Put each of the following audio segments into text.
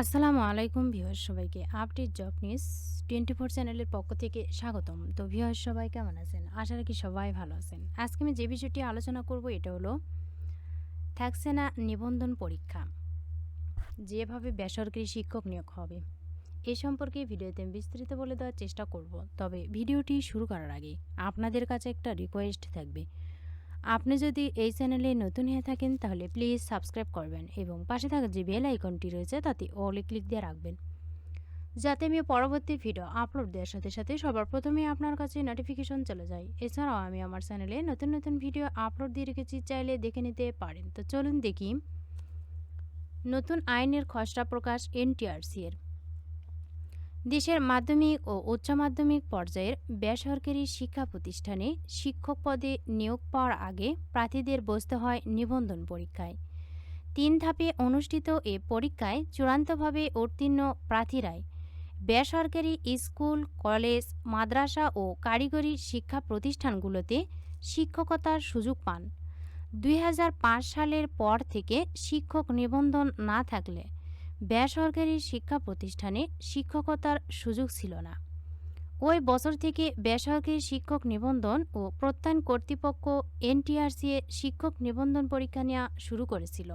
আসসালামু আলাইকুম ভিউয়ার সবাইকে। Update job news twenty four চ্যানেলের পক্ষ থেকে স্বাগতম। তো ভিউয়ার সবাই কেমন আছেন? আশা রাখি সবাই ভালো আছেন। আজকে আমি যে বিষয়টি আলোচনা করব এটা হলো থাকছে না নিবন্ধন পরীক্ষা। যেভাবে বেসরকারি শিক্ষক নিয়োগ হবে, এ সম্পর্কে ভিডিওতে বিস্তারিত বলে দেওয়ার চেষ্টা করব। তবে ভিডিওটি শুরু করার আগে আপনাদের কাছে একটা রিকোয়েস্ট থাকবে। আপনি যদি এই চ্যানেলে নতুন হয়ে থাকেন, তাহলে প্লিজ সাবস্ক্রাইব করবেন এবং পাশে থাকা যে বেল আইকনটি রয়েছে, তাতে অলে ক্লিক দিয়ে রাখবেন। যাতে আমি পরবর্তী ভিডিও আপলোড দেওয়ার সাথে সাথে সবার প্রথমে আপনার কাছে নোটিফিকেশন চলে যায়। এছাড়াও আমি আমার চ্যানেলে নতুন নতুন ভিডিও আপলোড দিয়ে রেখেছি, চাইলে দেখে নিতে পারেন। তো চলুন দেখি। নতুন আইনের খসড়া প্রকাশ এনটিআরসি এর। দেশের মাধ্যমিক ও উচ্চ মাধ্যমিক পর্যায়ের বেসরকারি শিক্ষা প্রতিষ্ঠানে শিক্ষক পদে নিয়োগ পাওয়ার আগে প্রার্থীদের বসতে হয় নিবন্ধন পরীক্ষায়। তিন ধাপে অনুষ্ঠিত এ পরীক্ষায় চূড়ান্তভাবে উত্তীর্ণ প্রার্থীরাই বেসরকারি স্কুল, কলেজ, মাদ্রাসা ও কারিগরি শিক্ষা প্রতিষ্ঠানগুলোতে শিক্ষকতার সুযোগ পান। দুই হাজার পাঁচ সালের পর থেকে শিক্ষক নিবন্ধন না থাকলে বেসরকারি শিক্ষা প্রতিষ্ঠানে শিক্ষকতার সুযোগ ছিল না। ওই বছর থেকে বেসরকারি শিক্ষক নিবন্ধন ও প্রত্যয়ন কর্তৃপক্ষ এনটিআরসি শিক্ষক নিবন্ধন পরীক্ষা নেওয়া শুরু করেছিল।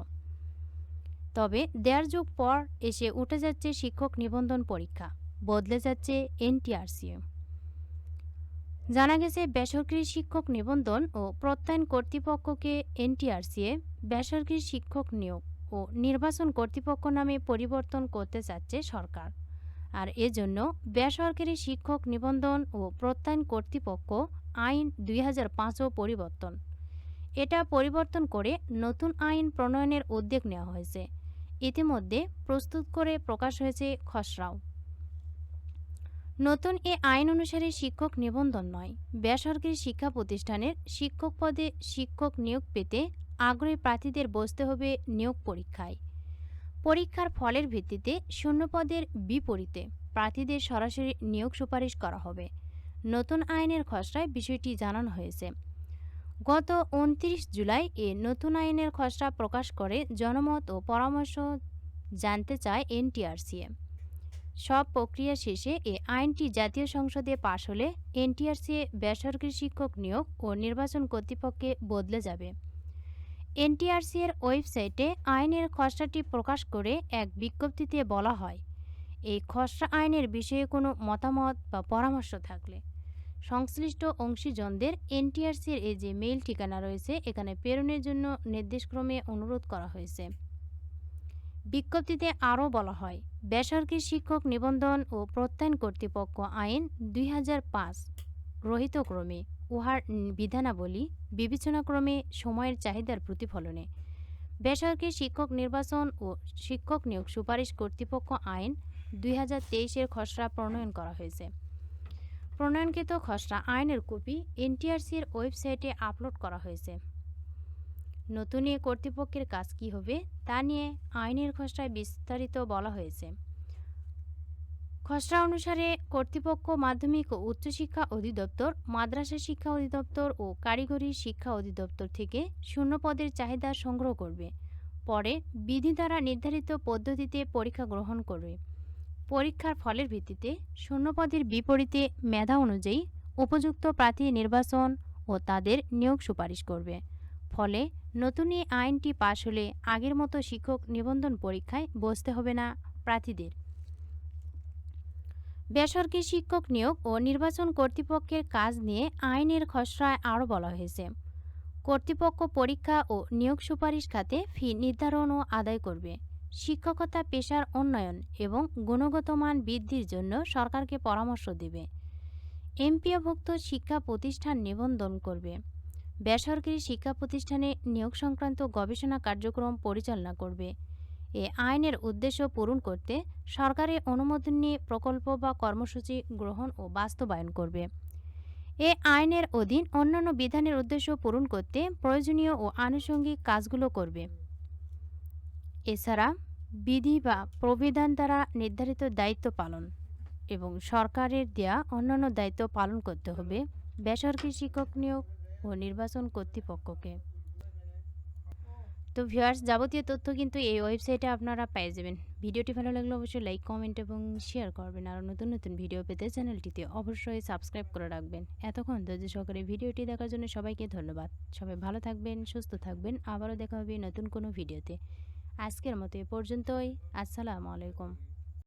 তবে দেড় যুগ পর এসে উঠে যাচ্ছে শিক্ষক নিবন্ধন পরীক্ষা, বদলে যাচ্ছে এনটিআরসি জানা গেছে, বেসরকারি শিক্ষক নিবন্ধন ও প্রত্যয়ন কর্তৃপক্ষকে এনটিআরসি এ বেসরকারি শিক্ষক নিয়োগ ও নির্বাচন কর্তৃপক্ষ নামে পরিবর্তন করতে চাচ্ছে সরকার। আর এজন্য বেসরকারি শিক্ষক নিবন্ধন ও প্রত্যয়ন কর্তৃপক্ষ আইন দুই হাজার পরিবর্তন। এটা পরিবর্তন করে নতুন আইন প্রণয়নের উদ্যোগ নেওয়া হয়েছে। ইতিমধ্যে প্রস্তুত করে প্রকাশ হয়েছে খসড়াও। নতুন এ আইন অনুসারে শিক্ষক নিবন্ধন নয়, বেসরকারি শিক্ষা প্রতিষ্ঠানের শিক্ষক পদে শিক্ষক নিয়োগ পেতে আগ্রহী প্রার্থীদের বসতে হবে নিয়োগ পরীক্ষায়। পরীক্ষার ফলের ভিত্তিতে শূন্যপদের বিপরীতে প্রার্থীদের সরাসরি নিয়োগ সুপারিশ করা হবে। নতুন আইনের খসড়ায় বিষয়টি জানানো হয়েছে। গত উনত্রিশ জুলাই এ নতুন আইনের খসড়া প্রকাশ করে জনমত ও পরামর্শ জানতে চায় এনটিআরসিএ সব প্রক্রিয়া শেষে এ আইনটি জাতীয় সংসদে পাশ হলে এনটিআরসিএ বেসরকারি শিক্ষক নিয়োগ ও নির্বাচন কর্তৃপক্ষে বদলে যাবে। এনটিআরসি এর ওয়েবসাইটে আইনের খসড়াটি প্রকাশ করে এক বিজ্ঞপ্তিতে বলা হয়, এই খসড়া আইনের বিষয়ে কোনো মতামত বা পরামর্শ থাকলে। সংশ্লিষ্ট অংশীজনদের এনটিআরসির এই যে মেইল ঠিকানা রয়েছে, এখানে প্রেরণের জন্য নির্দেশক্রমে অনুরোধ করা হয়েছে। বিজ্ঞপ্তিতে আরও বলা হয়, বেসরকারি শিক্ষক নিবন্ধন ও প্রত্যয়ন কর্তৃপক্ষ আইন দুই হাজার পাঁচ রহিতক্রমে উহার বিধানাবলী বিবেচনাক্রমে সময়ের চাহিদার প্রতিফলনে। বেসরকারি শিক্ষক নির্বাচন ও শিক্ষক নিয়োগ সুপারিশ কর্তৃপক্ষ আইন দুই হাজার তেইশের খসড়া প্রণয়ন করা হয়েছে। প্রণয়নকৃত খসড়া আইনের কপি এনটিআরসির ওয়েবসাইটে আপলোড করা হয়েছে। নতুন এ কর্তৃপক্ষের কাজ কী হবে তা নিয়ে আইনের খসড়ায় বিস্তারিত বলা হয়েছে। খসড়া অনুসারে কর্তৃপক্ষ মাধ্যমিক ও উচ্চশিক্ষা অধিদপ্তর, মাদ্রাসা শিক্ষা অধিদপ্তর ও কারিগরি শিক্ষা অধিদপ্তর থেকে শূন্য পদের চাহিদা সংগ্রহ করবে। পরে বিধি দ্বারা নির্ধারিত পদ্ধতিতে পরীক্ষা গ্রহণ করবে। পরীক্ষার ফলের ভিত্তিতে শূন্যপদের বিপরীতে মেধা অনুযায়ী উপযুক্ত প্রার্থী নির্বাচন ও তাদের নিয়োগ সুপারিশ করবে। ফলে নতুন এই আইনটি পাশ হলে আগের মতো শিক্ষক নিবন্ধন পরীক্ষায় বসতে হবে না প্রার্থীদের। বেসরকারি শিক্ষক নিয়োগ ও নির্বাচন কর্তৃপক্ষের কাজ নিয়ে আইনের খসড়ায় আরও বলা হয়েছে। কর্তৃপক্ষ পরীক্ষা ও নিয়োগ সুপারিশ খাতে ফি নির্ধারণ ও আদায় করবে। শিক্ষকতা, পেশার উন্নয়ন এবং গুণগত মান বৃদ্ধির জন্য সরকারকে পরামর্শ দেবে। এমপিওভুক্ত শিক্ষা প্রতিষ্ঠান নিবন্ধন করবে। বেসরকারি শিক্ষা প্রতিষ্ঠানে নিয়োগ সংক্রান্ত গবেষণা কার্যক্রম পরিচালনা করবে। এ আইনের উদ্দেশ্য পূরণ করতে সরকারের অনুমোদন নিয়ে প্রকল্প বা কর্মসূচি গ্রহণ ও বাস্তবায়ন করবে। এ আইনের অধীন অন্যান্য বিধানের উদ্দেশ্য পূরণ করতে প্রয়োজনীয় ও আনুষঙ্গিক কাজগুলো করবে। এছাড়া বিধি বা প্রবিধান দ্বারা নির্ধারিত দায়িত্ব পালন এবং সরকারের দেয়া অন্যান্য দায়িত্ব পালন করতে হবে বেসরকারি শিক্ষক নিয়োগ ও নির্বাচন কর্তৃপক্ষকে। তো ভিউয়ার্স, যাবতীয় তথ্য কিন্তু এই ওয়েবসাইটে আপনারা পেয়ে যাবেন। ভিডিওটি ভালো লাগলে অবশ্যই লাইক, কমেন্ট এবং শেয়ার করবেন। আর নতুন নতুন ভিডিও পেতে চ্যানেলটিতে অবশ্যই সাবস্ক্রাইব করে রাখবেন। এতক্ষণ ধৈর্য সহকারে ভিডিওটি দেখার জন্য সবাইকে ধন্যবাদ। সবাই ভালো থাকবেন, সুস্থ থাকবেন। আবারও দেখা হবে নতুন কোনো ভিডিওতে। আজকের মতো এ পর্যন্তই। আসসালামু আলাইকুম।